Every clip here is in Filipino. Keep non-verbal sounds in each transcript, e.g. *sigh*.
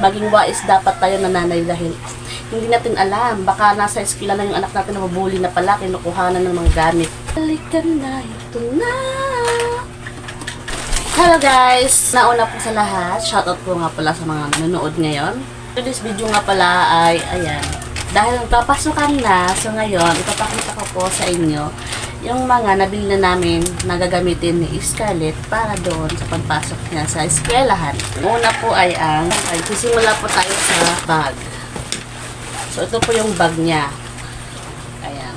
Maging wais dapat tayo nananay dahil hindi natin alam. Baka nasa eskwela na yung anak natin na mabuli na pala, kinukuhanan ng mga gamit. Halika na, ito na. Hello guys! Nauna po sa lahat, shoutout po nga pala sa mga nanonood ngayon. Today's video nga pala ay, ayan, dahil nagpapasukan na, so ngayon, ipapakita ko po sa inyo yung mga nabili na namin na gagamitin ni Scarlett para doon sa pagpasok niya sa eskwelahan. Una po ay ang, ay sisimula po tayo sa bag. So ito po yung bag niya. Ayan.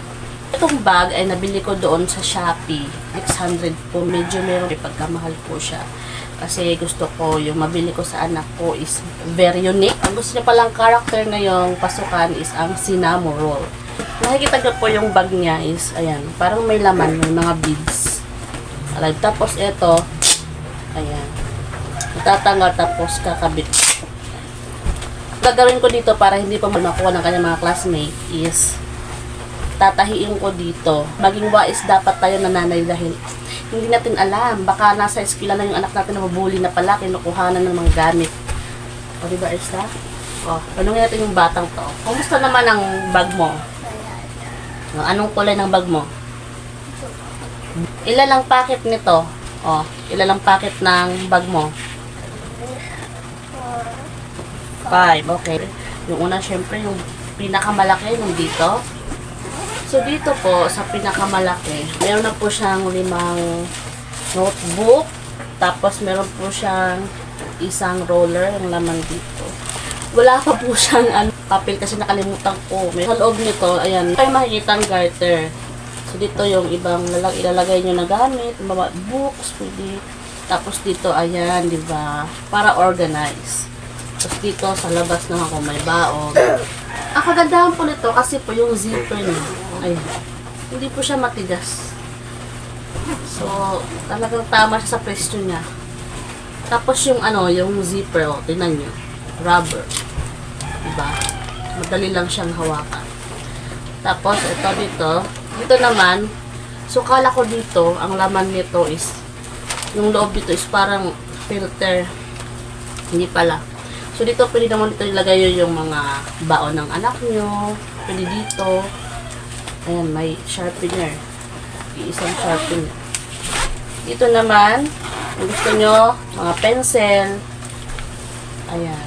Itong bag ay nabili ko doon sa Shopee. 600 po. Medyo meron pagkamahal po siya. Kasi gusto ko, yung mabili ko sa anak ko is very unique. Ang gusto niya palang character na yung pasukan is ang cinnamon roll. Nakikita niyo po yung bag niya is, ayan, parang may laman, may mga beads. Alay, tapos ito, ayan, itatanggal tapos kakabit. Gagawin ko dito para hindi pa makuha ng kanyang mga classmate is tatahiin ko dito. Maging wais dapat tayo nananay dahil hindi natin alam. Baka nasa eskwela na yung anak natin na mabuli na pala, kinukuhanan ng mga gamit. O, diba, Esther? O, tanongin natin yung batang to. Kumusta naman ang bag mo? O, Anong kulay ng bag mo? Ilan lang packet nito? O, ilan lang packet ng bag mo? Five, okay. Yung una, syempre, yung pinakamalaki, yung dito. So, dito po, sa pinakamalaki, meron na po siyang limang notebook. Tapos, meron po siyang isang roller, yung laman dito. Wala pa po siyang ano, papel kasi nakalimutan ko. May sa loob nito, ayan, kayo makikita ang garter. So, dito yung ibang lalag, ilalagay nyo na gamit, mga books, pwede. Tapos dito, ayan, di ba? Para organize. Tapos dito, sa labas naman kung may baon. *coughs* Ang kagandahan po nito kasi po yung zipper niya. Ayan. Hindi po siya matigas. So, talagang tama siya sa pwesto niya. Tapos yung ano, yung zipper, oh, tingnan nyo. Rubber. Diba? Madali lang siyang hawakan. Tapos, ito dito. Dito naman, so kala ko dito, ang laman nito is, yung loob dito is parang filter. Hindi pala. So, dito pwede naman dito ilagay yun yung mga baon ng anak nyo. Pwede dito. Ayan, may sharpener. Iisang sharpener. Dito naman, kung gusto nyo, mga pencil. Ayan.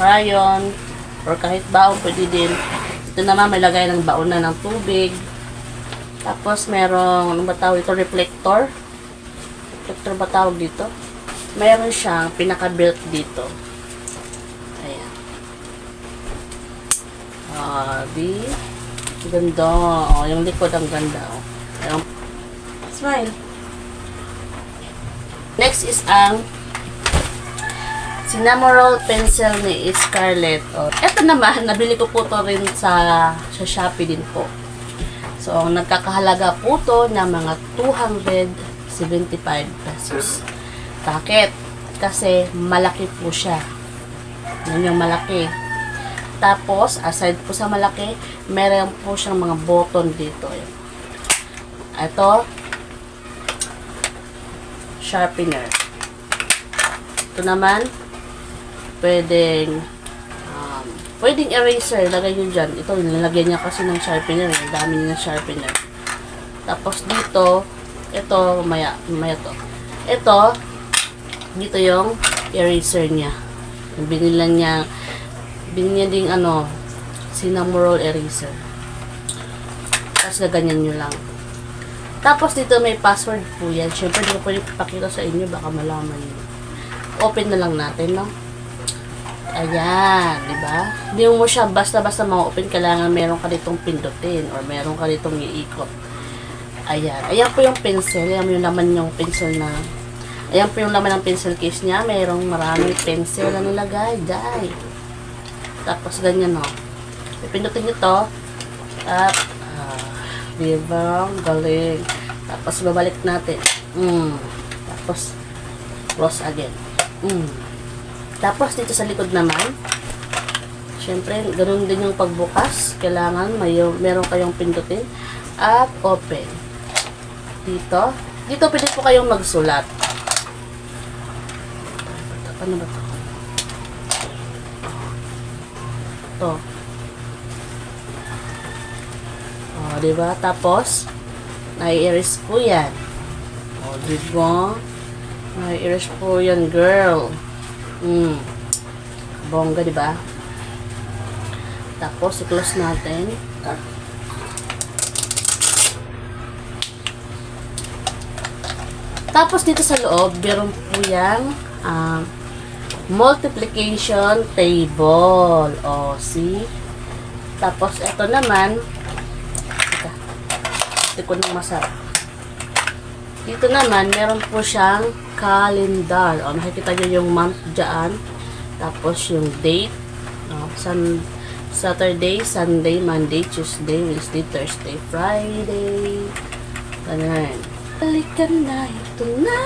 Crayon. Or kahit baon, pwede din. Dito naman, may lagay ng baon na ng tubig. Tapos, merong, ano ba tawag ito? Reflector. Reflector ba tawag dito? Meron siyang pinaka-belt dito. Ayan. Ah, di. Ganda. Oh, yung likod ang ganda. Oh. Ayan. Smile. Next is ang cinnamon pencil ni Scarlett. Oh, ito naman, nabili ko po to rin sa, sa Shopee din po. So, ang nagkakahalaga po to ng mga 275 pesos. Bakit? Kasi malaki po siya. Yan yung malaki. Tapos, aside po sa malaki, meron po siyang mga button dito. Ito, sharpener. Ito naman, pwedeng, um, pwedeng eraser. Lagay nyo dyan. Ito, nilalagyan niya kasi ng sharpener. Ang dami niya sharpener. Tapos dito, ito, maya, maya to. Ito, dito yung eraser niya. Yung binila niya, binili niya ding ano, cinnamon eraser. Tapos gaganyan nyo lang. Tapos dito may password po yan. Siyempre, hindi ko pwede ipakita sa inyo, baka malaman nyo. Open na lang natin, no? Ayan, di ba? Hindi mo siya basta-basta ma-open, kailangan meron ka ditong pindutin or meron ka ditong iikot. Ayan. Ayan po yung pencil. Ayan yung laman yung pencil na Ayan po yung laman ng pencil case niya. Mayroong maraming pencil na nilagay. Guy. Tapos ganyan, no? Pipindutin nyo to. At, ah, diba? Galing. Tapos babalik natin. Mm. Tapos, close again. Mm. Tapos, dito sa likod naman, syempre, ganun din yung pagbukas. Kailangan may, meron kayong pindutin. At open. Dito. Dito pwede po kayong magsulat. Paano ba to? to. O, di ba? Tapos, nai-iris po yan. O, di ba? Nai-iris po yan, girl. Hmm. Bongga, di ba? Tapos, i-close natin. Tapos, dito sa loob, meron po yung ah, multiplication table. O, see? Tapos, ito naman, hindi ko nang masarap. Dito naman, meron po siyang calendar. O, nakikita nyo yung month dyan. Tapos, yung date. O, sun, Saturday, Sunday, Monday, Tuesday, Wednesday, Thursday, Friday. Ganun. Balikan na ito na.